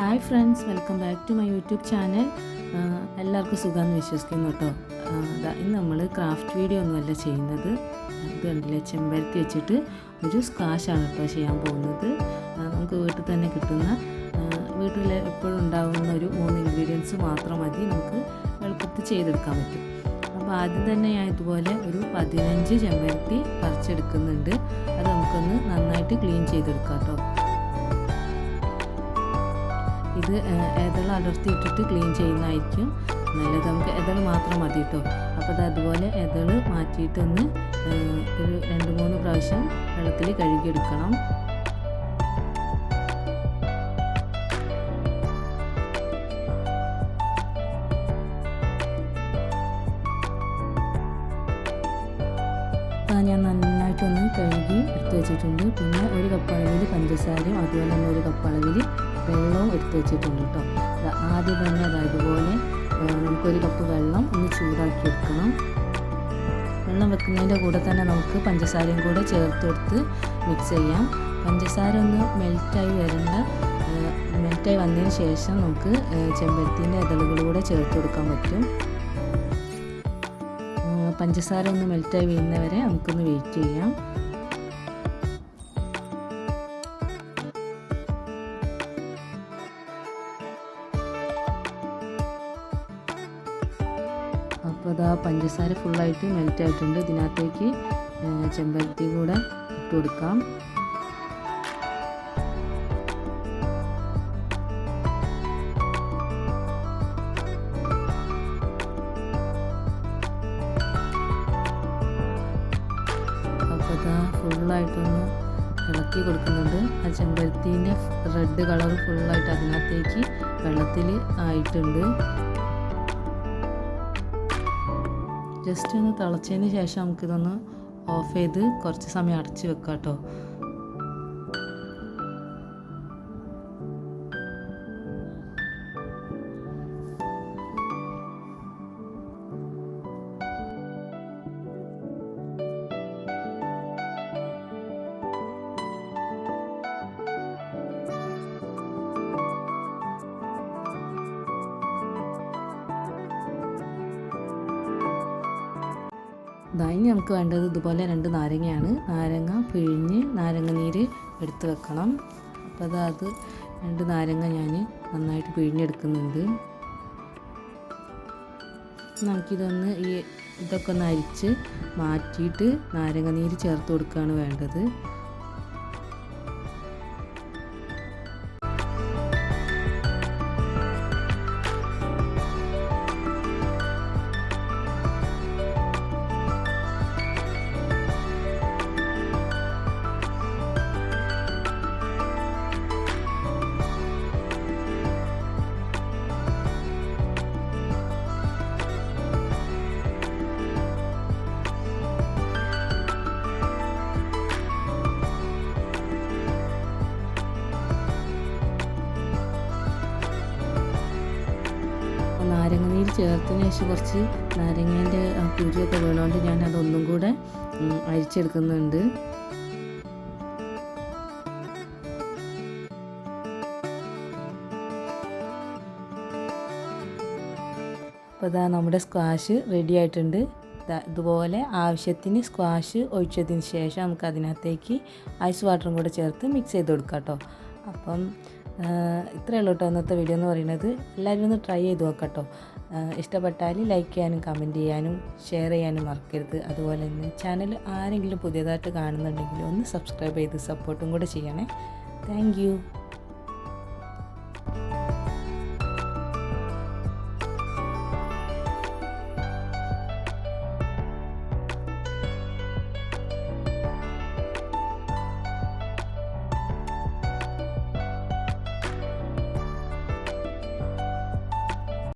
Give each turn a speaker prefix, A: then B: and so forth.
A: Hi friends welcome back to my YouTube channel. എല്ലാവർക്കും സുഖമെന്ന് വിശ്വസിക്കുന്നു കേട്ടോ. ഇന്ന് നമ്മൾ ക്രാഫ്റ്റ് വീഡിയോ ഒന്നുമല്ല ചെയ്യുന്നത്. ഇത് കണ്ടില്ലേ ചെമ്പരത്തി വെച്ചിട്ട് ഒരു സ്കാഷാണ് കേട്ടോ ചെയ്യാൻ പോകുന്നത്. നമുക്ക് വീട്ടിൽ തന്നെ കിട്ടുന്ന വീട്ടിൽ എപ്പോഴും ഉണ്ടാകുന്ന ഒരു മൂന്ന് ഇൻഗ്രീഡിയൻസ് മാത്രം മതി. നമുക്ക് എളുപ്പത്തിൽ ചെയ്തെടുക്കാൻ പറ്റും. അപ്പോൾ ആദ്യം തന്നെ ഞാൻ ഇതുപോലെ ഒരു പതിനഞ്ച് ചെമ്പരത്തി പറിച്ചെടുക്കുന്നുണ്ട്. അത് നമുക്കൊന്ന് നന്നായിട്ട് ക്ലീൻ ചെയ്തെടുക്കാം കേട്ടോ. ഇത് ഏതെല്ലാം അടർത്തി ഇട്ടിട്ട് ക്ലീൻ ചെയ്യുന്നതായിരിക്കും. നല്ലത് നമുക്ക് എതൾ മാത്രം മതി കേട്ടോ അപ്പോൾ അത് അതുപോലെ ഇതൾ മാറ്റിയിട്ടൊന്ന് ഒരു രണ്ട് മൂന്ന് പ്രാവശ്യം വെള്ളത്തിൽ കഴുകിയെടുക്കണം. ഞാൻ നന്നായിട്ടൊന്ന് കഴുകി എടുത്ത് വെച്ചിട്ടുണ്ട്. പിന്നെ ഒരു കപ്പ് അളവിൽ പഞ്ചസാരയും അതുപോലെ തന്നെ ഒരു കപ്പ് അളവിൽ വെള്ളവും എടുത്ത് വെച്ചിട്ടുണ്ട് കേട്ടോ ആദ്യം തന്നെ അതാ ഇതുപോലെ ഏഹ്, നമുക്കൊരു കപ്പ് വെള്ളം ഒന്ന് ചൂടാക്കി എടുക്കണം. വെള്ളം വെക്കുന്നതിന്റെ കൂടെ തന്നെ നമുക്ക് പഞ്ചസാരയും കൂടെ ചേർത്തെടുത്ത് മിക്സ് ചെയ്യാം. പഞ്ചസാര ഒന്ന് മെൽറ്റായി വരേണ്ട മെൽറ്റായി വന്നതിന് ശേഷം നമുക്ക് ചെമ്പരത്തിന്റെ ഇതളുകളൂടെ ചേർത്ത് കൊടുക്കാൻ പറ്റും. പഞ്ചസാര ഒന്ന് മെൽറ്റായി വീഴുന്നവരെ നമുക്കൊന്ന് വെയിറ്റ് ചെയ്യാം. അപ്പോൾ അതാ പഞ്ചസാര ഫുള്ളായിട്ട് മെൽറ്റ് ആയിട്ടുണ്ട്. ഇതിനകത്തേക്ക് ചെമ്പരത്തി കൂടെ ഇട്ട് കൊടുക്കാം. ഫുള്ളായിട്ടൊന്ന് ഇളക്കി കൊടുക്കുന്നുണ്ട്. ആ ചെമ്പരത്തീന്റെ റെഡ് കളർ ഫുള്ളായിട്ട് അതിനകത്തേക്ക് വെള്ളത്തിൽ ആയിട്ടുണ്ട്. ജസ്റ്റ് ഒന്ന് തിളച്ചതിന് ശേഷം നമുക്കിതൊന്ന് ഓഫ് ചെയ്ത് കുറച്ച് സമയം അടച്ച് വെക്കാം കേട്ടോ ഇനി നമുക്ക് വേണ്ടത് ഇതുപോലെ രണ്ട് നാരങ്ങയാണ്. നാരങ്ങ പിഴിഞ്ഞ് നാരങ്ങ നീര് എടുത്ത് വെക്കണം. അപ്പോൾ അത് അത് രണ്ട് നാരങ്ങ ഞാൻ നന്നായിട്ട് പിഴിഞ്ഞെടുക്കുന്നുണ്ട്. നമുക്കിതൊന്ന് ഈ ഇതൊക്കെ ഒന്ന് അരിച്ച് മാറ്റിയിട്ട് നാരങ്ങ നീര് ചേർത്ത് കൊടുക്കുകയാണ് വേണ്ടത്. ചേർത്തതിന് ശേഷം കുറച്ച് നാരങ്ങേന്റെ കുരുവൊക്കെ വീണുകൊണ്ട് ഞാൻ അതൊന്നും കൂടെ അരിച്ചെടുക്കുന്നുണ്ട്. അപ്പോൾ ഇതാ നമ്മുടെ സ്ക്വാഷ് റെഡി ആയിട്ടുണ്ട്. ഇതുപോലെ ആവശ്യത്തിന് സ്ക്വാഷ് ഒഴിച്ചതിന് ശേഷം നമുക്ക് അതിനകത്തേക്ക് ഐസ് വാട്ടറും കൂടെ ചേർത്ത് മിക്സ് ചെയ്ത് കൊടുക്കാം കേട്ടോ. അപ്പം ഇത്രയേ ഉള്ളൂ കേട്ടോ ഇന്നത്തെ വീഡിയോ എന്ന് പറയുന്നത്. എല്ലാവരും ഒന്ന് ട്രൈ ചെയ്ത് നോക്കട്ടോ. കേട്ടോ ഇഷ്ടപ്പെട്ടാൽ ലൈക്ക് ചെയ്യാനും കമന്റ് ചെയ്യാനും ഷെയർ ചെയ്യാനും മറക്കരുത്. അതുപോലെ തന്നെ ചാനൽ ആരെങ്കിലും പുതിയതായിട്ട് കാണുന്നുണ്ടെങ്കിൽ ഒന്ന് സബ്സ്ക്രൈബ് ചെയ്ത് സപ്പോർട്ടും കൂടെ ചെയ്യണേ. താങ്ക്